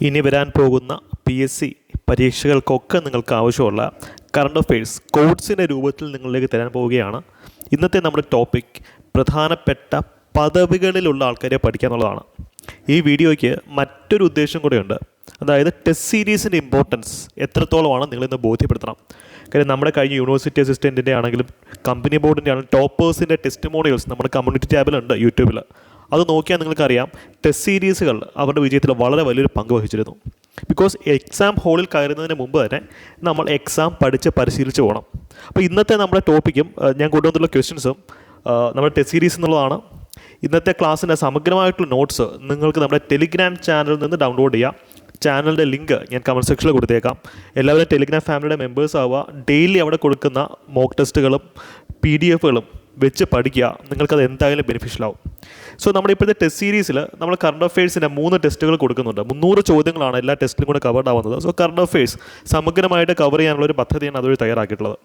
ഇനി വരാൻ പോകുന്ന പി എസ് സി പരീക്ഷകൾക്കൊക്കെ നിങ്ങൾക്ക് ആവശ്യമുള്ള കറണ്ട് അഫയേഴ്സ് കോഡ്സിന്റെ രൂപത്തിൽ നിങ്ങളിലേക്ക് തരാൻ പോവുകയാണ്. ഇന്നത്തെ നമ്മുടെ ടോപ്പിക് പ്രധാനപ്പെട്ട പദവികളിലുള്ള ആൾക്കാരെ പഠിക്കുക എന്നുള്ളതാണ്. ഈ വീഡിയോയ്ക്ക് മറ്റൊരു ഉദ്ദേശം കൂടെയുണ്ട്. അതായത് ടെസ്റ്റ് സീരീസിന്റെ ഇമ്പോർട്ടൻസ് എത്രത്തോളമാണ് നിങ്ങളിന്ന് ബോധ്യപ്പെടുത്തണം. കാര്യം നമ്മുടെ കഴിഞ്ഞ യൂണിവേഴ്സിറ്റി അസിസ്റ്റന്റിന്റെ ആണെങ്കിലും കമ്പനി ബോർഡിന്റെ ആണെങ്കിലും ടോപ്പേഴ്സിന്റെ ടെസ്റ്റ് ടെസ്റ്റിമോണിയൽസ് നമ്മുടെ കമ്മ്യൂണിറ്റി ടാബിലുണ്ട് യൂട്യൂബിൽ അത് നോക്കിയാൽ നിങ്ങൾക്കറിയാം ടെസ്റ്റ് സീരീസുകൾ അവരുടെ വിജയത്തിൽ വളരെ വലിയൊരു പങ്ക് വഹിച്ചിരുന്നു. ബിക്കോസ് എക്സാം ഹോളിൽ കയറുന്നതിന് മുമ്പ് തന്നെ നമ്മൾ എക്സാം പഠിച്ച് പരിശീലിച്ച് പോകണം. അപ്പോൾ ഇന്നത്തെ നമ്മുടെ ടോപ്പിക്കും ഞാൻ കൊണ്ടുവന്നുള്ള ക്വസ്റ്റ്യൻസും നമ്മുടെ ടെസ്റ്റ് സീരീസ് എന്നുള്ളതാണ്. ഇന്നത്തെ ക്ലാസ്സിന്റെ സമഗ്രമായിട്ടുള്ള നോട്ട്സ് നിങ്ങൾക്ക് നമ്മുടെ ടെലിഗ്രാം ചാനലിൽ നിന്ന് ഡൗൺലോഡ് ചെയ്യാം. ചാനലിന്റെ ലിങ്ക് ഞാൻ കമന്റ് സെക്ഷനിൽ കൊടുത്തേക്കാം. എല്ലാവരും ടെലിഗ്രാം ഫാമിലിയുടെ മെമ്പേഴ്സ് ആവുക. ഡെയിലി അവിടെ കൊടുക്കുന്ന മോക്ക് ടെസ്റ്റുകളും പി ഡി എഫുകളും വെച്ച് പഠിക്കുക നിങ്ങൾക്കത് എന്തായാലും ബെനിഫിഷ്യൽ ആവും. സോ നമ്മുടെ ഇപ്പോഴത്തെ ടെസ്റ്റ് സീരീസിൽ നമ്മൾ കറണ്ട് അഫയേഴ്സിന്റെ മൂന്ന് ടെസ്റ്റുകൾ കൊടുക്കുന്നുണ്ട്. മുന്നൂറ് ചോദ്യങ്ങളാണ് എല്ലാ ടെസ്റ്റിലും കൂടെ കവർഡ് ആവുന്നത്. സോ കറണ്ട് അഫയേഴ്സ് സമഗ്രമായിട്ട് കവർ ചെയ്യാനുള്ള ഒരു പദ്ധതിയാണ് അതുവഴി തയ്യാറാക്കിയിട്ടുള്ളത്.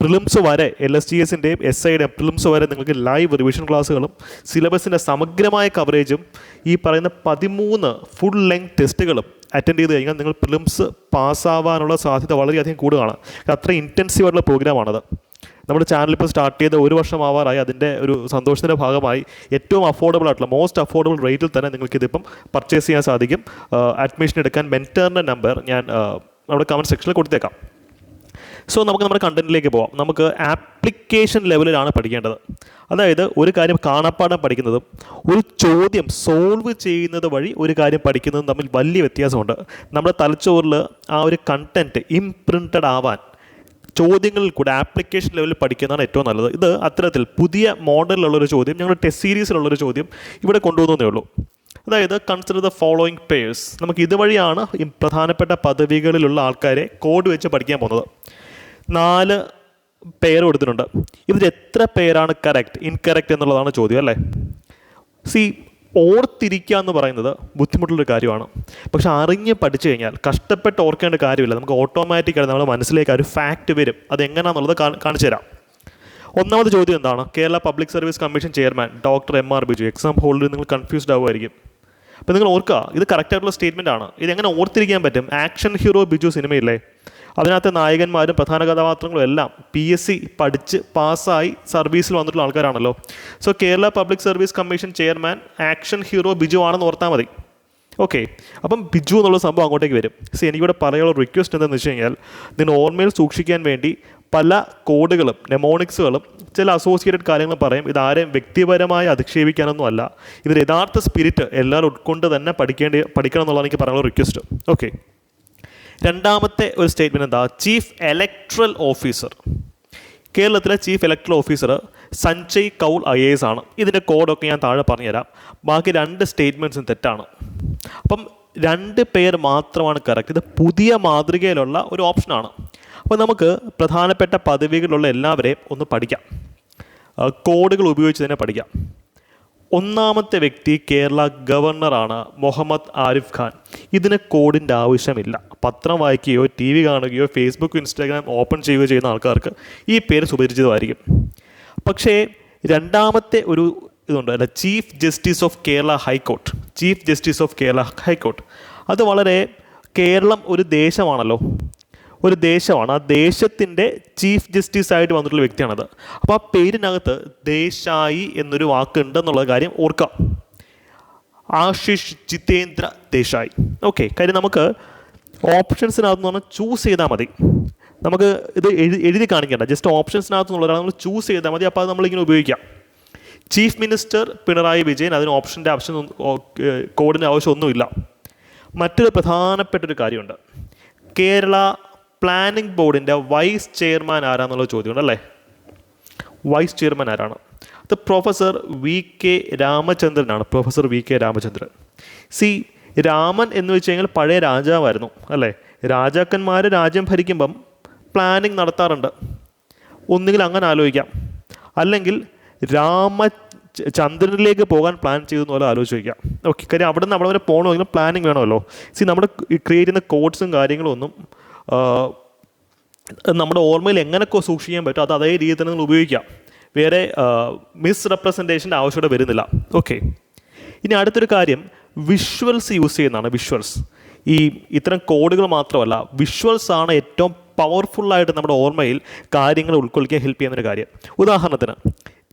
പ്രിലിംസ് വരെ എൽ എസ് ജി എസിന്റെയും എസ് ഐയുടെയും പ്രിലിംസ് വരെ നിങ്ങൾക്ക് ലൈവ് റിവിഷൻ ക്ലാസ്സുകളും സിലബസിന്റെ സമഗ്രമായ കവറേജും ഈ പറയുന്ന പതിമൂന്ന് ഫുൾ ലെങ്ത് ടെസ്റ്റുകളും അറ്റൻഡ് ചെയ്ത് കഴിഞ്ഞാൽ നിങ്ങൾ പ്രിലിംസ് പാസ്സാവാനുള്ള സാധ്യത വളരെയധികം കൂടുതലാണ് അത്ര ഇന്റൻസീവ് ആയിട്ടുള്ള പ്രോഗ്രാമാണത് നമ്മുടെ ചാനൽ ഇപ്പോൾ സ്റ്റാർട്ട് ചെയ്ത ഒരു വർഷം ആവാറായി അതിന്റെ ഒരു സന്തോഷത്തിന്റെ ഭാഗമായി ഏറ്റവും അഫോർഡബിൾ ആയിട്ടുള്ള മോസ്റ്റ് അഫോർഡബിൾ റേറ്റിൽ തന്നെ നിങ്ങൾക്ക് ഇതിപ്പം പർച്ചേസ് ചെയ്യാൻ സാധിക്കും. അഡ്മിഷൻ എടുക്കാൻ മെന്ററിന്റെ നമ്പർ ഞാൻ നമ്മുടെ കമന്റ് സെക്ഷനിൽ കൊടുത്തേക്കാം. സോ നമുക്ക് നമ്മുടെ കണ്ടന്റിലേക്ക് പോവാം. നമുക്ക് ആപ്ലിക്കേഷൻ ലെവലിലാണ് പഠിക്കേണ്ടത്. അതായത് ഒരു കാര്യം കാണാപ്പാടം പഠിക്കുന്നതും ഒരു ചോദ്യം സോൾവ് ചെയ്യുന്നത് വഴി ഒരു കാര്യം പഠിക്കുന്നതും തമ്മിൽ വലിയ വ്യത്യാസമുണ്ട്. നമ്മുടെ തലച്ചോറിൽ ആ ഒരു കണ്ടന്റ് ഇംപ്രിന്റഡ് ആവാൻ ചോദ്യങ്ങളിൽ കൂടെ ആപ്ലിക്കേഷൻ ലെവലിൽ പഠിക്കുന്നതാണ് ഏറ്റവും നല്ലത്. ഇത് അത്തരത്തിൽ പുതിയ മോഡലിലുള്ളൊരു ചോദ്യം ഞങ്ങളുടെ ടെസ്റ്റ് സീരീസിലുള്ളൊരു ചോദ്യം ഇവിടെ കൊണ്ടുവന്നേ ഉള്ളൂ. അതായത് കൺസിഡർ ദ ഫോളോയിങ് പേഴ്സ് നമുക്ക് ഇതുവഴിയാണ് പ്രധാനപ്പെട്ട പദവികളിലുള്ള ആൾക്കാരെ കോഡ് വെച്ച് പഠിക്കാൻ പോകുന്നത്. നാല് പേര് കൊടുത്തിട്ടുണ്ട്. ഇതിൽ എത്ര പേരാണ് കറക്റ്റ് ഇൻകറക്റ്റ് എന്നുള്ളതാണ് ചോദ്യം അല്ലേ? സി ഓർത്തിരിക്കുക എന്ന് പറയുന്നത് ബുദ്ധിമുട്ടുള്ളൊരു കാര്യമാണ്. പക്ഷെ അറിഞ്ഞ് പഠിച്ചു കഴിഞ്ഞാൽ കഷ്ടപ്പെട്ട് ഓർക്കേണ്ട കാര്യമില്ല. നമുക്ക് ഓട്ടോമാറ്റിക്കായിട്ട് നമ്മുടെ മനസ്സിലേക്ക് ഒരു ഫാക്റ്റ് വരും. അത് എങ്ങനെയാണെന്നുള്ളത് കാ- കാണിച്ചു തരാം. ഒന്നാമത് ചോദ്യം എന്താണ്? Kerala public service commission chairman doctor M R Biju exam ഹോൾഡിൽ നിങ്ങൾ കൺഫ്യൂസ്ഡ് ആവുമായിരിക്കും. അപ്പോൾ നിങ്ങൾ ഓർക്കുക ഇത് കറക്റ്റ് ആയിട്ടുള്ള സ്റ്റേറ്റ്മെന്റ് ആണ്. ഇത് എങ്ങനെ ഓർത്തിരിക്കാൻ പറ്റും? ആക്ഷൻ ഹീറോ ബിജു സിനിമയില്ലേ? അതിനകത്തെ നായകന്മാരും പ്രധാന കഥാപാത്രങ്ങളും എല്ലാം പി എസ് സി പഠിച്ച് പാസ്സായി സർവീസിൽ വന്നിട്ടുള്ള ആൾക്കാരാണല്ലോ. So Kerala public service commission chairman action hero Biju ആണെന്ന് ഓർത്താൽ മതി. ഓക്കെ അപ്പം ബിജു എന്നുള്ള സംഭവം അങ്ങോട്ടേക്ക് വരും. സി എനിക്കിവിടെ പറയാനുള്ള റിക്വസ്റ്റ് എന്താണെന്ന് വെച്ച് കഴിഞ്ഞാൽ നിങ്ങൾ ഓർമ്മയിൽ സൂക്ഷിക്കാൻ വേണ്ടി പല കോഡുകളും നെമോണിക്സുകളും ചില അസോസിയേറ്റഡ് കാര്യങ്ങൾ പറയും. ഇതാരെയും വ്യക്തിപരമായി അധിക്ഷേപിക്കാനൊന്നും അല്ല. ഇതിൽ യഥാർത്ഥ സ്പിരിറ്റ് എല്ലാവരും ഉൾക്കൊണ്ട് തന്നെ പഠിക്കേണ്ടി പഠിക്കണം എന്നുള്ളതാണ് എനിക്ക് പറയാനുള്ള റിക്വസ്റ്റ് ഓക്കെ രണ്ടാമത്തെ ഒരു സ്റ്റേറ്റ്മെന്റ് എന്താ? ചീഫ് ഇലക്ട്രൽ ഓഫീസർ കേരളത്തിലെ chief electoral officer Sanjay Kaul I S ആണ്. ഇതിന്റെ കോഡൊക്കെ ഞാൻ താഴെ പറഞ്ഞുതരാം. ബാക്കി രണ്ട് സ്റ്റേറ്റ്മെന്റ്സും തെറ്റാണ്. അപ്പം രണ്ട് പേർ മാത്രമാണ് കറക്റ്റ് ഇത് പുതിയ മാതൃകയിലുള്ള ഒരു ഓപ്ഷനാണ് അപ്പോൾ നമുക്ക് പ്രധാനപ്പെട്ട പദവികളിലുള്ള എല്ലാവരെയും ഒന്ന് പഠിക്കാം. കോഡുകൾ ഉപയോഗിച്ച് തന്നെ പഠിക്കാം. ഒന്നാമത്തെ വ്യക്തി കേരള ഗവർണറാണ് മുഹമ്മദ് ആരിഫ് ഖാൻ. ഇതിന് കോഡിന്റെ ആവശ്യമില്ല. പത്രം വായിക്കുകയോ ടി വി കാണുകയോ ഫേസ്ബുക്ക് ഇൻസ്റ്റാഗ്രാം ഓപ്പൺ ചെയ്യുകയോ ചെയ്യുന്ന ആൾക്കാർക്ക് ഈ പേര് സുപരിചിതമായിരിക്കും. പക്ഷേ രണ്ടാമത്തെ ഒരു ഇതുണ്ട്. അല്ല chief justice of Kerala high court chief justice of Kerala high court അത് വളരെ കേരളം ഒരു ദേശമാണല്ലോ. ഒരു ദേശമാണ്. ആ ദേശത്തിന്റെ ചീഫ് ജസ്റ്റിസ് ആയിട്ട് വന്നിട്ടുള്ള വ്യക്തിയാണത്. അപ്പോൾ ആ പേരിനകത്ത് ദേശായി എന്നൊരു വാക്കുണ്ടെന്നുള്ള കാര്യം ഓർക്കാം. ആശിഷ് ജിതേന്ദ്ര ദേശായി. ഓക്കെ കാര്യം നമുക്ക് ഓപ്ഷൻസിനകത്ത് പറഞ്ഞാൽ ചൂസ് ചെയ്താൽ മതി. നമുക്ക് ഇത് എഴുതി എഴുതി കാണിക്കേണ്ട. ജസ്റ്റ് ഓപ്ഷൻസിനകത്ത് നിന്നുള്ള ഒരാൾ നമ്മൾ ചൂസ് ചെയ്താൽ മതി. അപ്പോൾ അത് നമ്മളിങ്ങനെ ഉപയോഗിക്കാം. ചീഫ് മിനിസ്റ്റർ പിണറായി വിജയൻ അതിന് ഓപ്ഷന്റെ ആവശ്യം കോഡിന്റെ ആവശ്യമൊന്നുമില്ല. മറ്റൊരു പ്രധാനപ്പെട്ട ഒരു കാര്യമുണ്ട്. കേരള പ്ലാനിംഗ് ബോർഡിന്റെ വൈസ് ചെയർമാൻ ആരാന്നുള്ള ചോദ്യമുണ്ട് അല്ലേ വൈസ് ചെയർമാൻ ആരാണ്? അത് professor V K രാമചന്ദ്രനാണ്. Professor V K Ramachandran. C Raman എന്ന് വെച്ച് കഴിഞ്ഞാൽ പഴയ രാജാവായിരുന്നു അല്ലേ? രാജാക്കന്മാർ രാജ്യം ഭരിക്കുമ്പം പ്ലാനിങ് നടത്താറുണ്ട്. ഒന്നുകിൽ അങ്ങനെ ആലോചിക്കാം. അല്ലെങ്കിൽ രാമ ചന്ദ്രനിലേക്ക് പോകാൻ പ്ലാൻ ചെയ്തെന്ന് പോലെ ആലോചിച്ച് വയ്ക്കാം ഓക്കെ കാര്യം അവിടെ നിന്ന് അവിടെ വരെ പോകണമെങ്കിലും പ്ലാനിങ് വേണമല്ലോ. സി നമ്മുടെ ക്രിയേറ്റ് ചെയ്യുന്ന കോഡ്സും കാര്യങ്ങളും ഒന്നും നമ്മുടെ ഓർമ്മയിൽ എങ്ങനെയൊക്കെ സൂക്ഷിക്കാൻ പറ്റും അത് അതേ രീതിയിൽ തന്നെ നിങ്ങൾ ഉപയോഗിക്കാം. വേറെ മിസ് റെപ്രസെന്റേഷന്റെ ആവശ്യമായിട്ട് വരുന്നില്ല. ഓക്കെ ഇനി അടുത്തൊരു കാര്യം വിഷ്വൽസ് യൂസ് ചെയ്യുന്നതാണ് വിഷ്വൽസ് ഈ ഇത്തരം കോഡുകൾ മാത്രമല്ല വിഷ്വൽസ് ആണ് ഏറ്റവും പവർഫുള്ളായിട്ട് നമ്മുടെ ഓർമ്മയിൽ കാര്യങ്ങൾ ഉൾക്കൊള്ളിക്കാൻ ഹെൽപ്പ് ചെയ്യുന്നൊരു കാര്യം. ഉദാഹരണത്തിന്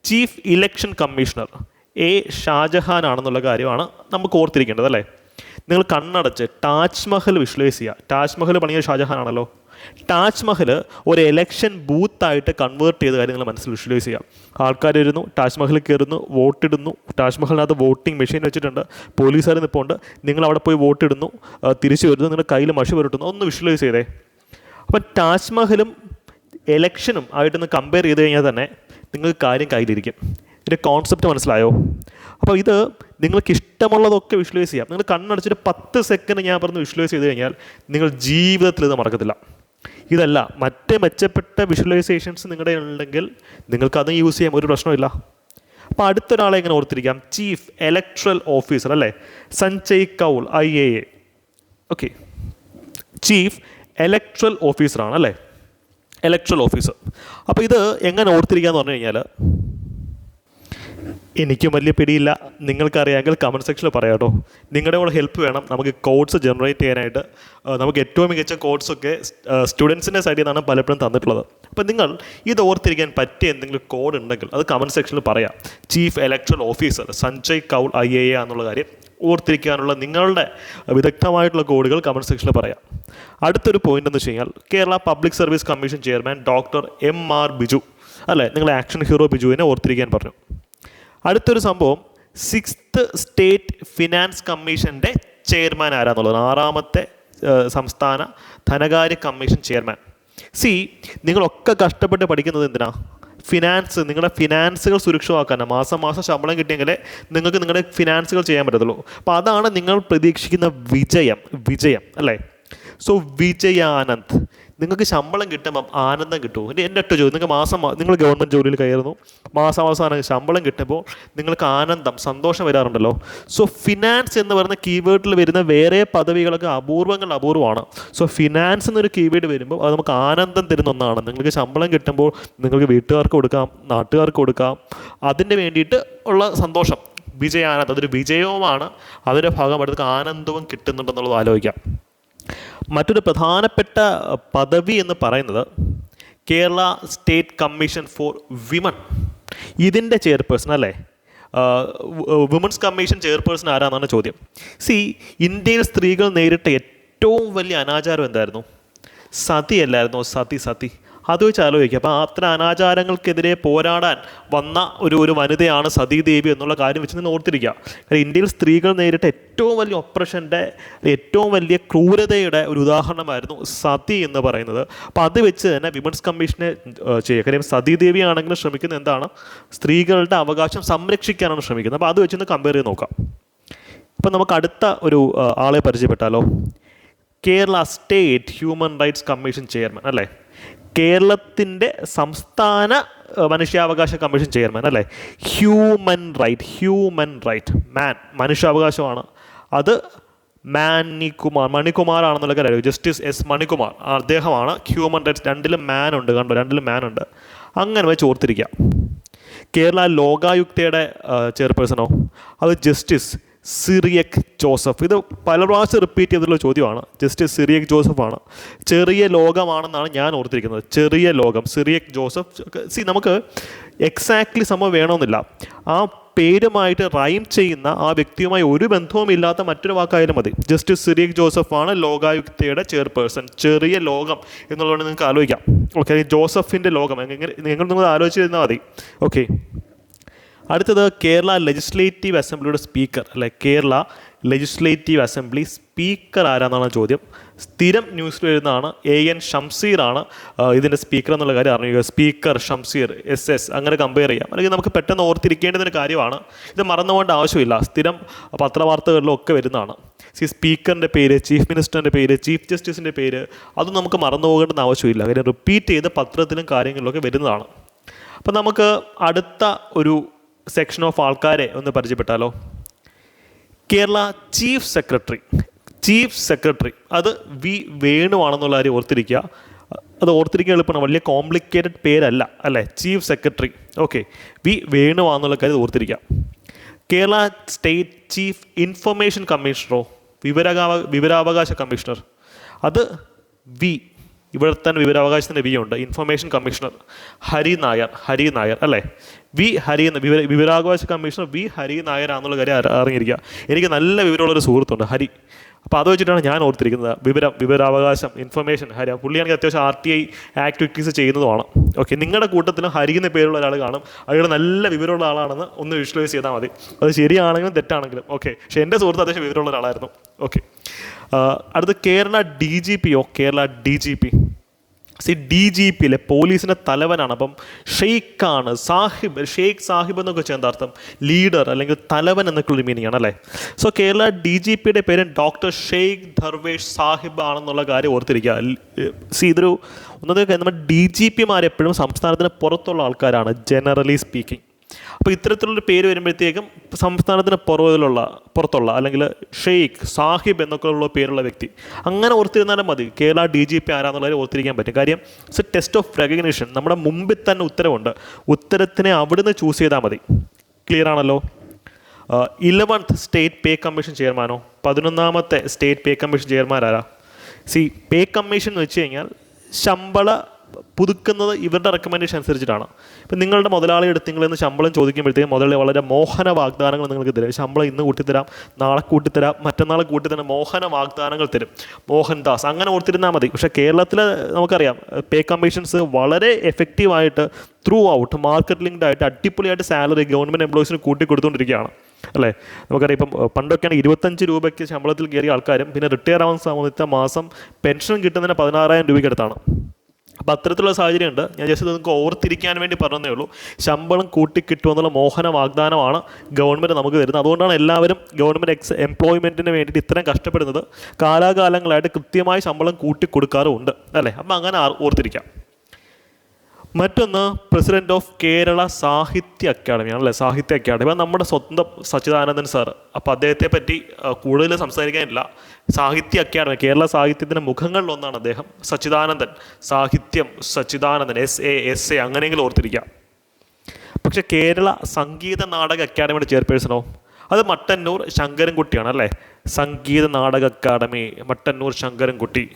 chief election commissioner A Shajahan ആണെന്നുള്ള കാര്യമാണ് നമുക്ക് ഓർത്തിരിക്കേണ്ടത് അല്ലേ? നിങ്ങൾ കണ്ണടച്ച് താജ്മഹൽ വിഷ്വലൈസ് ചെയ്യുക. താജ്മഹൽ പണിയ ഷാജഹാൻ ആണല്ലോ താജ്മഹൽ ഒരു എലക്ഷൻ ബൂത്തായിട്ട് കൺവേർട്ട് ചെയ്ത കാര്യം നിങ്ങൾ മനസ്സിൽ വിഷ്വലൈസ് ചെയ്യാം ആൾക്കാർ വരുന്നു താജ്മഹൽ കയറുന്നു വോട്ടിടുന്നു. താജ്മഹലിനകത്ത് വോട്ടിംഗ് മെഷീൻ വെച്ചിട്ടുണ്ട്. പോലീസുകാർ നിൽപ്പുണ്ട് നിങ്ങൾ അവിടെ പോയി വോട്ടിടുന്നു തിരിച്ചു വരുന്നു നിങ്ങളുടെ കയ്യിൽ മഷി പുരട്ടുന്നു ഒന്ന് വിഷ്വലൈസ് ചെയ്തേ. അപ്പം താജ്മഹലും എലക്ഷനും ആയിട്ടൊന്ന് കമ്പയർ ചെയ്ത് കഴിഞ്ഞാൽ തന്നെ നിങ്ങൾക്ക് കാര്യം കയ്യിലിരിക്കും. ഇതിന്റെ കോൺസെപ്റ്റ് മനസ്സിലായോ? അപ്പോൾ ഇത് നിങ്ങൾക്ക് ഇഷ്ടമുള്ളതൊക്കെ വിഷ്വലൈസ് ചെയ്യാം. നിങ്ങൾ കണ്ണടച്ചൊരു പത്ത് സെക്കൻഡ് ഞാൻ പറഞ്ഞ് വിഷ്വലൈസ് ചെയ്ത് കഴിഞ്ഞാൽ നിങ്ങൾ ജീവിതത്തിൽ ഇത് മറക്കത്തില്ല. ഇതല്ല മറ്റേ മെച്ചപ്പെട്ട വിഷ്വലൈസേഷൻസ് നിങ്ങളുടെ ഉണ്ടെങ്കിൽ നിങ്ങൾക്ക് അത് യൂസ് ചെയ്യാം ഒരു പ്രശ്നമില്ല അപ്പോൾ അടുത്തൊരാളെ ഇങ്ങനെ ഓർത്തിരിക്കാം. ചീഫ് ഇലക്ട്രൽ ഓഫീസർ അല്ലേ? Sanjay Kaul I A A okay chief electoral ഓഫീസറാണ് അല്ലേ? ഇലക്ട്രൽ ഓഫീസർ അപ്പോൾ ഇത് എങ്ങനെ ഓർത്തിരിക്കുക എന്ന് പറഞ്ഞു കഴിഞ്ഞാൽ എനിക്കും വലിയ പിടിയില്ല. നിങ്ങൾക്കറിയാമെങ്കിൽ കമന്റ് സെക്ഷനിൽ പറയാം കേട്ടോ നിങ്ങളുടെ കൂടെ ഹെൽപ്പ് വേണം. നമുക്ക് കോഡ്സ് ജനറേറ്റ് ചെയ്യാനായിട്ട്. നമുക്ക് ഏറ്റവും മികച്ച കോഡ്സൊക്കെ സ്റ്റുഡൻസിന്റെ സൈഡിൽ നിന്നാണ് പലപ്പോഴും തന്നിട്ടുള്ളത്. അപ്പോൾ നിങ്ങൾ ഇത് ഓർത്തിരിക്കാൻ പറ്റിയ എന്തെങ്കിലും കോഡ് ഉണ്ടെങ്കിൽ അത് കമന്റ് സെക്ഷനിൽ പറയാം. Chief electoral officer Sanjay Kaul I A എന്നുള്ള കാര്യം ഓർത്തിരിക്കാനുള്ള നിങ്ങളുടെ വിദഗ്ധമായിട്ടുള്ള കോഡുകൾ കമന്റ് സെക്ഷനിൽ പറയാം. അടുത്തൊരു പോയിന്റ് എന്ന് വെച്ച് കഴിഞ്ഞാൽ Kerala public service commission chairman doctor M R Biju അല്ലേ? നിങ്ങൾ ആക്ഷൻ ഹീറോ ബിജുവിനെ ഓർത്തിരിക്കാൻ പറഞ്ഞു. അടുത്തൊരു സംഭവം സിക്സ്ത് സ്റ്റേറ്റ് ഫിനാൻസ് കമ്മീഷന്റെ ചെയർമാൻ ആരാന്നുള്ളത്. ആറാമത്തെ സംസ്ഥാന ധനകാര്യ കമ്മീഷൻ ചെയർമാൻ സി നിങ്ങളൊക്കെ കഷ്ടപ്പെട്ട് പഠിക്കുന്നത് എന്തിനാ? ഫിനാൻസ് നിങ്ങളുടെ ഫിനാൻസുകൾ സുരക്ഷിതമാക്കാനാണ് മാസം മാസം ശമ്പളം കിട്ടിയെങ്കിലേ നിങ്ങൾക്ക് നിങ്ങളുടെ ഫിനാൻസുകൾ ചെയ്യാൻ പറ്റത്തുള്ളൂ. അപ്പോൾ അതാണ് നിങ്ങൾ പ്രതീക്ഷിക്കുന്ന വിജയം. വിജയം അല്ലേ? സോ വിജയാനന്ദ്. നിങ്ങൾക്ക് ശമ്പളം കിട്ടുമ്പം ആനന്ദം കിട്ടുമോ? എന്റെ എന്റെ ഒറ്റ ചോദ്യം നിങ്ങൾക്ക് മാസം നിങ്ങൾ ഗവൺമെന്റ് ജോലിയിൽ കയറുന്നു മാസാവസാനം ശമ്പളം കിട്ടുമ്പോൾ നിങ്ങൾക്ക് ആനന്ദം സന്തോഷം വരാറുണ്ടല്ലോ. സോ ഫിനാൻസ് എന്ന് പറയുന്ന കീവേഡിൽ വരുന്ന വേറെ പദവികളൊക്കെ അപൂർവങ്ങൾ അപൂർവമാണ് സോ ഫിനാൻസ് എന്നൊരു കീവേഡ് വരുമ്പോൾ അത് നമുക്ക് ആനന്ദം തരുന്ന ഒന്നാണ്. നിങ്ങൾക്ക് ശമ്പളം കിട്ടുമ്പോൾ നിങ്ങൾക്ക് വീട്ടുകാർക്ക് കൊടുക്കാം നാട്ടുകാർക്ക് കൊടുക്കാം. അതിന് വേണ്ടിയിട്ട് ഉള്ള സന്തോഷം വിജയാനന്ദം. അതൊരു വിജയവുമാണ്. അതിന്റെ ഭാഗമായിട്ട് ആനന്ദവും കിട്ടുന്നുണ്ടെന്നുള്ളത് ആലോചിക്കാം. മറ്റൊരു പ്രധാനപ്പെട്ട പദവി എന്ന് പറയുന്നത് Kerala state commission for women ഇതിന്റെ ചെയർപേഴ്സൺ അല്ലേ? വുമൻസ് കമ്മീഷൻ ചെയർപേഴ്സൺ ആരാന്നാണ് ചോദ്യം. സി ഇന്ത്യയിൽ സ്ത്രീകൾ നേരിട്ട ഏറ്റവും വലിയ അനാചാരം എന്തായിരുന്നു? സതി അല്ലായിരുന്നോ? സതി സതി. അത് വെച്ച് ആലോചിക്കുക അപ്പോൾ അത്ര അനാചാരങ്ങൾക്കെതിരെ പോരാടാൻ വന്ന ഒരു ഒരു വനിതയാണ് സതീദേവി എന്നുള്ള കാര്യം വെച്ച് നിന്ന് ഓർത്തിരിക്കുക. കാരണം ഇന്ത്യയിൽ സ്ത്രീകൾ നേരിട്ട ഏറ്റവും വലിയ ഒപ്രഷന്റെ ഏറ്റവും വലിയ ക്രൂരതയുടെ ഒരു ഉദാഹരണമായിരുന്നു സതി എന്ന് പറയുന്നത്. അപ്പോൾ അത് വെച്ച് തന്നെ വിമൻസ് കമ്മീഷനെ ചെയ്യുക കാര്യം സതീദേവി ആണെങ്കിലും ശ്രമിക്കുന്നത് എന്താണ്? സ്ത്രീകളുടെ അവകാശം സംരക്ഷിക്കാനാണ് ശ്രമിക്കുന്നത്. അപ്പോൾ അത് വെച്ചൊന്ന് കമ്പയർ ചെയ്ത് നോക്കാം. ഇപ്പം നമുക്ക് അടുത്ത ഒരു ആളെ പരിചയപ്പെട്ടാലോ. Kerala state human rights commission chairman അല്ലേ? കേരളത്തിന്റെ സംസ്ഥാന മനുഷ്യാവകാശ കമ്മീഷൻ ചെയർമാൻ അല്ലേ? Human right human right man മനുഷ്യാവകാശമാണ്. അത് മാനികുമാർ മണികുമാർ ആണെന്നുള്ള കാര്യം ജസ്റ്റിസ് എസ് മണികുമാർ അദ്ദേഹമാണ് ഹ്യൂമൻ റൈറ്റ്സ് രണ്ടിലും മാൻ ഉണ്ട് കണ്ടോ? രണ്ടിലും മാൻ ഉണ്ട്. അങ്ങനെ വെച്ച് ഓർത്തിരിക്കുക കേരള ലോകായുക്തയുടെ ചെയർപേഴ്സണോ? അത് ജസ്റ്റിസ് സിറിയക് ജോസഫ്. ഇത് പല പ്രാവശ്യം റിപ്പീറ്റ് ചെയ്തിട്ടുള്ള ചോദ്യമാണ്. ജസ്റ്റ് സിറിയക് ജോസഫാണ്. ചെറിയ ലോകമാണെന്നാണ് ഞാൻ ഓർത്തിരിക്കുന്നത്. ചെറിയ ലോകം. സിറിയക് ജോസഫ്. സി നമുക്ക് എക്സാക്ട്ലി സംഭവം വേണമെന്നില്ല. ആ പേരുമായിട്ട് റൈം ചെയ്യുന്ന ആ വ്യക്തിയുമായി ഒരു ബന്ധവും ഇല്ലാത്ത മറ്റൊരു വാക്കായാലും മതി. ജസ്റ്റ് സിറിയക് ജോസഫാണ് ലോകായുക്തയുടെ ചെയർപേഴ്സൺ ചെറിയ ലോകം എന്നുള്ളതുകൊണ്ട് നിങ്ങൾക്ക് ആലോചിക്കാം. ഓക്കെ ജോസഫിന്റെ ലോകം. എങ്ങനെ നിങ്ങൾ നിങ്ങൾ ആലോചിച്ചിരുന്നാൽ മതി. ഓക്കെ അടുത്തത് കേരള ലെജിസ്ലേറ്റീവ് അസംബ്ലിയുടെ സ്പീക്കർ അല്ലെ കേരള ലെജിസ്ലേറ്റീവ് അസംബ്ലി സ്പീക്കർ ആരാന്നാണ് ചോദ്യം? സ്ഥിരം ന്യൂസിൽ വരുന്നതാണ് എ എൻ ഷംസീറാണ് ഇതിന്റെ സ്പീക്കർ എന്നുള്ള കാര്യം അറിയുക സ്പീക്കർ ഷംസീർ എസ് എസ് അങ്ങനെ കമ്പയർ ചെയ്യാം. അല്ലെങ്കിൽ നമുക്ക് പെട്ടെന്ന് ഓർത്തിരിക്കേണ്ടതിന് കാര്യമാണ്. ഇത് മറന്നുകൊണ്ട് ആവശ്യമില്ല. സ്ഥിരം പത്രവാർത്തകളിലും ഒക്കെ വരുന്നതാണ്. സി സ്പീക്കറിന്റെ പേര് ചീഫ് മിനിസ്റ്ററിന്റെ പേര് ചീഫ് ജസ്റ്റിസിന്റെ പേര് അതും നമുക്ക് മറന്നു പോകേണ്ടെന്ന് ആവശ്യമില്ല. കാര്യം റിപ്പീറ്റ് ചെയ്ത് പത്രത്തിലും കാര്യങ്ങളിലൊക്കെ വരുന്നതാണ്. അപ്പം നമുക്ക് അടുത്ത ഒരു സെക്ഷൻ ഓഫ് ആൾക്കാരെ ഒന്ന് പരിചയപ്പെട്ടാലോ? Kerala chief secretary chief secretary അത് വി വേണുവാണെന്നുള്ള കാര്യം ഓർത്തിരിക്കുക. അത് ഓർത്തിരിക്കാൻ എളുപ്പമാണ്. വലിയ കോംപ്ലിക്കേറ്റഡ് പേരല്ല അല്ലേ? ചീഫ് സെക്രട്ടറി ഓക്കെ വി വേണുവാണെന്നുള്ള കാര്യം ഓർത്തിരിക്കുക. കേരള സ്റ്റേറ്റ് ചീഫ് ഇൻഫർമേഷൻ കമ്മീഷണറോ വിവരാവകാശ കമ്മീഷണർ അത് വി ഇവിടെ തന്നെ വിവരാവകാശത്തിന്റെ വി ഉണ്ട് ഇൻഫർമേഷൻ കമ്മീഷണർ ഹരി നായർ ഹരി നായർ അല്ലേ? വി ഹരി വിവര വിവരാവകാശ കമ്മീഷണർ വി ഹരി നായർ ആണെന്നുള്ള കാര്യം അറി- അറിഞ്ഞിരിക്കുക. എനിക്ക് നല്ല വിവരമുള്ളൊരു സുഹൃത്തുണ്ട് ഹരി. അപ്പോൾ അത് വെച്ചിട്ടാണ് ഞാൻ ഓർത്തിരിക്കുന്നത്. വിവരം വിവരാവകാശം ഇൻഫർമേഷൻ ഹരി. പുള്ളിയാണെങ്കിൽ അത്യാവശ്യം ആർ ടി ഐ ആക്ടിവിറ്റീസ് ചെയ്യുന്നതുമാണ്. ഓക്കെ നിങ്ങളുടെ കൂട്ടത്തിൽ ഹരി എന്ന പേരുള്ള ഒരാൾ കാണും. അയാൾ നല്ല വിവരമുള്ള ആളാണെന്ന് ഒന്ന് വിഷ്വലൈസ് ചെയ്താൽ മതി. അത് ശരിയാണെങ്കിലും തെറ്റാണെങ്കിലും. ഓക്കെ പക്ഷേ എന്റെ സുഹൃത്ത് അത്യാവശ്യം വിവരമുള്ള ഒരാളായിരുന്നു. ഓക്കെ അടുത്ത് കേരള ഡി ജി പി ഓ Kerala D G P C D G പിയിലെ പോലീസിന്റെ തലവനാണ്. അപ്പം ഷെയ്ഖാണ് സാഹിബ് ഷെയ്ഖ് സാഹിബ് എന്നൊക്കെ വെച്ചാൽ എന്താ അർത്ഥം ലീഡർ അല്ലെങ്കിൽ തലവൻ എന്നൊക്കെ ഒരു മീനിങ് ആണ് അല്ലേ? സോ കേരള ഡി ജി പിയുടെ പേര് ഡോക്ടർ ഷെയ്ഖ് ധർവേഷ് സാഹിബ് ആണെന്നുള്ള കാര്യം ഓർത്തിരിക്കുക. സി ഇതൊരു ഒന്നത് നമ്മൾ ഡി ജി പിമാർ എപ്പോഴും സംസ്ഥാനത്തിന് പുറത്തുള്ള ആൾക്കാരാണ് ജനറലി സ്പീക്കിംഗ് അപ്പോൾ ഇത്തരത്തിലുള്ള പേര് വരുമ്പോഴത്തേക്കും സംസ്ഥാനത്തിന് പുറകിലുള്ള പുറത്തുള്ള അല്ലെങ്കിൽ ഷെയ്ഖ് സാഹിബ് എന്നൊക്കെ ഉള്ള പേരുള്ള വ്യക്തി അങ്ങനെ ഓർത്തിരുന്നാലും മതി. കേരള ഡി ജി പി ആരാന്നുള്ളവരെ ഓർത്തിരിക്കാൻ പറ്റും. കാര്യം it's a test of recognition നമ്മുടെ മുമ്പിൽ തന്നെ ഉത്തരവുണ്ട്. ഉത്തരത്തിനെ അവിടുന്ന് ചൂസ് ചെയ്താൽ മതി. ക്ലിയർ ആണല്ലോ? ഇലവൻത്ത് സ്റ്റേറ്റ് പേ കമ്മീഷൻ ചെയർമാനോ പതിനൊന്നാമത്തെ സ്റ്റേറ്റ് പേ കമ്മീഷൻ ചെയർമാൻ ആരാ? സി പേ കമ്മീഷൻ എന്ന് വെച്ച് കഴിഞ്ഞാൽ ശമ്പള പുതുക്കുന്നത് ഇവരുടെ റെക്കമെൻഡേഷൻ അനുസരിച്ചിട്ടാണ്. ഇപ്പം നിങ്ങളുടെ മുതലാളി എടുത്ത് നിങ്ങൾ നിന്ന് ശമ്പളം ചോദിക്കുമ്പോഴത്തേക്കും മുതലാളി വളരെ മോഹന വാഗ്ദാനങ്ങൾ നിങ്ങൾക്ക് തരും. ശമ്പളം ഇന്ന് കൂട്ടിത്തരാം നാളെ കൂട്ടിത്തരാം മറ്റന്നാൾ കൂട്ടിത്തരാം മോഹന വാഗ്ദാനങ്ങൾ തരും. മോഹൻദാസ് അങ്ങനെ ഓർത്തിരുന്നാൽ മതി. പക്ഷേ കേരളത്തിൽ നമുക്കറിയാം പേ കമ്മീഷൻസ് വളരെ എഫക്റ്റീവായിട്ട് ത്രൂ ഔട്ട് മാർക്കറ്റ് ലിങ്ക്ഡ് ആയിട്ട് അടിപൊളിയായിട്ട് സാലറി ഗവൺമെന്റ് എംപ്ലോയീസിന് കൂട്ടിക്കൊടുത്തുകൊണ്ടിരിക്കുകയാണ്. അല്ലേ? നമുക്കറിയാം ഇപ്പം പണ്ടൊക്കെയാണ് ഇരുപത്തഞ്ച് രൂപയ്ക്ക് ശമ്പളത്തിൽ കയറിയ ആൾക്കാരും പിന്നെ റിട്ടയർ ആവുന്ന സമയത്ത് മാസം പെൻഷൻ കിട്ടുന്നതിന് പതിനാറായിരം രൂപയ്ക്ക് അടുത്താണ്. അപ്പോൾ അത്തരത്തിലുള്ള സാഹചര്യം ഉണ്ട് ഞാൻ ജസ്റ്റ് നിങ്ങൾക്ക് ഓർത്തിരിക്കാൻ വേണ്ടി പറഞ്ഞതേ ഉള്ളൂ. ശമ്പളം കൂട്ടി കിട്ടുമെന്നുള്ള മോഹന വാഗ്ദാനമാണ് ഗവൺമെന്റ് നമുക്ക് തരുന്നത്. അതുകൊണ്ടാണ് എല്ലാവരും ഗവൺമെന്റ് എക്സ് എംപ്ലോയ്മെന്റിന് വേണ്ടിയിട്ട് ഇത്രയും കഷ്ടപ്പെടുന്നത്. കാലാകാലങ്ങളായിട്ട് കൃത്യമായി ശമ്പളം കൂട്ടി കൊടുക്കാറുമുണ്ട് അല്ലേ? അപ്പം അങ്ങനെ ഓർത്തിരിക്കാം. മറ്റൊന്ന് പ്രസിഡന്റ് ഓഫ് കേരള സാഹിത്യ അക്കാദമിയാണ് ആണല്ലേ സാഹിത്യ അക്കാദമി. നമ്മുടെ സ്വന്തം സച്ചിദാനന്ദൻ സാർ അപ്പോൾ അദ്ദേഹത്തെ പറ്റി കൂടുതൽ സംസാരിക്കാനില്ല. സാഹിത്യ അക്കാദമി കേരള സാഹിത്യത്തിന്റെ മുഖങ്ങളിലൊന്നാണ് അദ്ദേഹം. സച്ചിദാനന്ദൻ. സാഹിത്യം Sachidanandan S A S A അങ്ങനെയെങ്കിലും ഓർത്തിരിക്കാം പക്ഷേ കേരള സംഗീത നാടക അക്കാദമിയുടെ ചെയർപേഴ്സണോ? അത് മട്ടന്നൂർ ശങ്കരൻകുട്ടിയാണ് അല്ലേ? സംഗീത നാടക അക്കാദമി മട്ടന്നൂർ ശങ്കരൻകുട്ടി.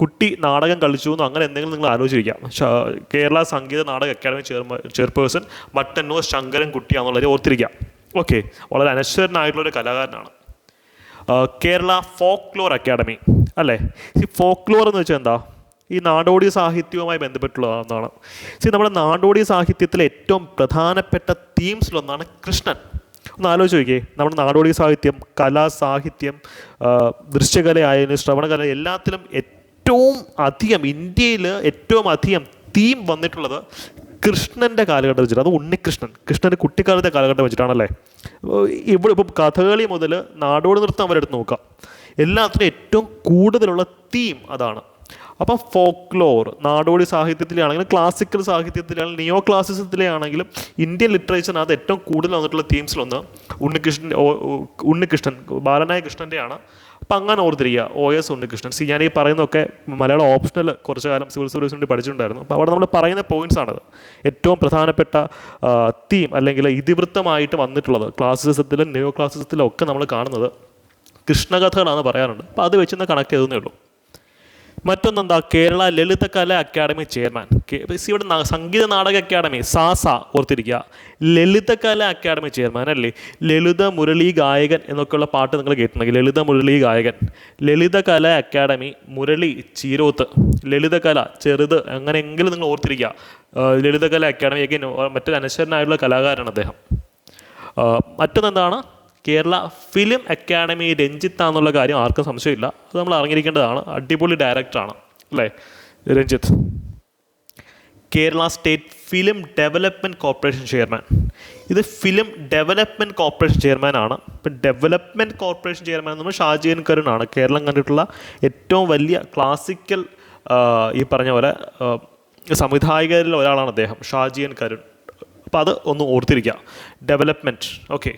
കുട്ടി നാടകം കളിച്ചു എന്നോ അങ്ങനെ എന്തെങ്കിലും നിങ്ങൾ ആലോചിക്കാം കേരള സംഗീത നാടക അക്കാദമി ചെയർപേഴ്സൺ മട്ടന്നൂർ ശങ്കരൻകുട്ടിയാണെന്നുള്ളത് ഓർത്തിരിക്കാം. ഓക്കെ. വളരെ അനശ്വരനായിട്ടുള്ളൊരു കലാകാരനാണ്. കേരള ഫോക്ലോർ അക്കാഡമി അല്ലേ? ഈ ഫോക്ലോർ എന്ന് വെച്ചാൽ എന്താ? ഈ നാടോടി സാഹിത്യവുമായി ബന്ധപ്പെട്ടുള്ളതാണ്. സി നമ്മുടെ നാടോടി സാഹിത്യത്തിലെ ഏറ്റവും പ്രധാനപ്പെട്ട തീംസിലൊന്നാണ് കൃഷ്ണൻ. ഒന്ന് ആലോചിച്ച് നോക്കിയേ. നമ്മുടെ നാടോടി സാഹിത്യം കലാ സാഹിത്യം ദൃശ്യകലയായാലും ശ്രവണകല എല്ലാത്തിലും ഏറ്റവും അധികം ഇന്ത്യയിൽ ഏറ്റവും അധികം തീം വന്നിട്ടുള്ളത് കൃഷ്ണന്റെ കാലഘട്ടം വെച്ചിട്ട് അത് ഉണ്ണികൃഷ്ണൻ. കൃഷ്ണന്റെ കുട്ടിക്കാലത്തെ കാലഘട്ടം വെച്ചിട്ടാണല്ലേ? ഇവിടെ ഇപ്പം കഥകളി മുതൽ നാടോടി നൃത്തം വരെ എടുത്ത് നോക്കാം. എല്ലാത്തിനും ഏറ്റവും കൂടുതലുള്ള തീം അതാണ്. അപ്പം ഫോക്ലോർ നാടോടി സാഹിത്യത്തിലാണെങ്കിലും ക്ലാസിക്കൽ സാഹിത്യത്തിലാണെങ്കിലും നിയോ ക്ലാസിസത്തിലെ ആണെങ്കിലും ഇന്ത്യൻ ലിറ്ററേച്ചറിനകത്ത് ഏറ്റവും കൂടുതൽ വന്നിട്ടുള്ള തീംസിലൊന്ന് ഉണ്ണികൃഷ്ണൻ ഉണ്ണികൃഷ്ണൻ ബാലനായ കൃഷ്ണന്റെയാണ് അപ്പം അങ്ങനെ ഓർത്തിരിക്കുക. O S Unnikrishnan. സി ഞാൻ ഈ പറയുന്നതൊക്കെ മലയാളം ഓപ്ഷണൽ കുറച്ച് കാലം സിവിൽ സർവീസ് വേണ്ടി പഠിച്ചിട്ടുണ്ടായിരുന്നു. അപ്പോൾ അവിടെ നമ്മൾ പറയുന്ന പോയിന്റ്സ് ആണത്. ഏറ്റവും പ്രധാനപ്പെട്ട തീം അല്ലെങ്കിൽ ഇതിവൃത്തമായിട്ട് വന്നിട്ടുള്ളത് ക്ലാസിസത്തിലും ന്യൂ ക്ലാസിസത്തിലും ഒക്കെ നമ്മൾ കാണുന്നത് കൃഷ്ണകഥകളാണെന്ന് പറയാറുണ്ട്. അപ്പോൾ അത് വെച്ചൊന്ന് കണക്ട് ചെയ്തതേ ഉള്ളൂ. മറ്റൊന്നെന്താ? Kerala Lalithakala academy chairman. ഇവിടെ സംഗീത നാടക അക്കാദമി സാസ ഓർത്തിരിക്കുക. ലളിതകല അക്കാദമി ചെയർമാൻ അല്ലേ? ലളിത മുരളി ഗായകൻ എന്നൊക്കെയുള്ള പാട്ട് നിങ്ങൾ കേട്ടിട്ടുണ്ടെങ്കിൽ ലളിത മുരളി ഗായകൻ ലളിതകല അക്കാദമി മുരളി ചീരോത്ത് ലളിതകല ചെറുത് അങ്ങനെയെങ്കിലും നിങ്ങൾ ഓർത്തിരിക്കുക. ലളിതകല അക്കാദമി മറ്റൊരു അനശ്വരനായിട്ടുള്ള കലാകാരനാണ് അദ്ദേഹം. മറ്റൊന്നെന്താണ്? കേരള ഫിലിം അക്കാഡമി രഞ്ജിത്ത് എന്നുള്ള കാര്യം ആർക്കും സംശയമില്ല. അത് നമ്മൾ അറിഞ്ഞിരിക്കേണ്ടതാണ്. അടിപൊളി ഡയറക്ടറാണ് അല്ലേ? Ranjith. Kerala state film development corporation chairman. ഇത് ഫിലിം ഡെവലപ്മെന്റ് കോർപ്പറേഷൻ ചെയർമാൻ ആണ്. ഇപ്പം ഡെവലപ്മെന്റ് കോർപ്പറേഷൻ ചെയർമാൻ എന്ന് പറയുമ്പോൾ ഷാജിയൻ കരുണാണ് കേരളം കണ്ടിട്ടുള്ള ഏറ്റവും വലിയ ക്ലാസിക്കൽ ഈ പറഞ്ഞ പോലെ സംവിധായകരിൽ ഒരാളാണ് അദ്ദേഹം ഷാജിയൻ കരുൺ. അപ്പോൾ അത് ഒന്ന് ഓർത്തിരിക്കുക. Development okay.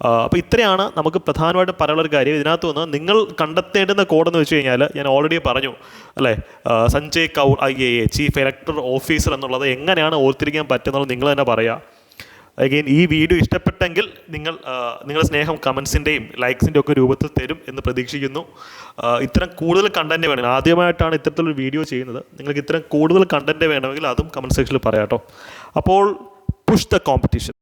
അപ്പോൾ ഇത്രയാണ് നമുക്ക് പ്രധാനമായിട്ടും പറയാനുള്ള ഒരു കാര്യം. ഇതിനകത്ത് നിന്ന് നിങ്ങൾ കണ്ടെത്തേണ്ടുന്ന കോഡെന്ന് വെച്ച് കഴിഞ്ഞാൽ ഞാൻ ഓൾറെഡി പറഞ്ഞു അല്ലേ? Sanjay Kaul I A A chief elector officer എന്നുള്ളത് എങ്ങനെയാണ് ഓർത്തിരിക്കാൻ പറ്റുന്നത് നിങ്ങൾ തന്നെ പറയുക അഗെയിൻ ഈ വീഡിയോ ഇഷ്ടപ്പെട്ടെങ്കിൽ നിങ്ങൾ നിങ്ങളുടെ സ്നേഹം കമൻസിന്റെയും ലൈക്സിന്റെ ഒക്കെ രൂപത്തിൽ തരും എന്ന് പ്രതീക്ഷിക്കുന്നു. ഇത്തരം കൂടുതൽ കണ്ടന്റ് വേണമെങ്കിൽ ആദ്യമായിട്ടാണ് ഇത്തരത്തിലൊരു വീഡിയോ ചെയ്യുന്നത്. നിങ്ങൾക്ക് ഇത്തരം കൂടുതൽ കണ്ടന്റ് വേണമെങ്കിൽ അതും കമന്റ് സെക്ഷനിൽ പറയാം കേട്ടോ. അപ്പോൾ പുഷ് ദ കോമ്പറ്റീഷൻ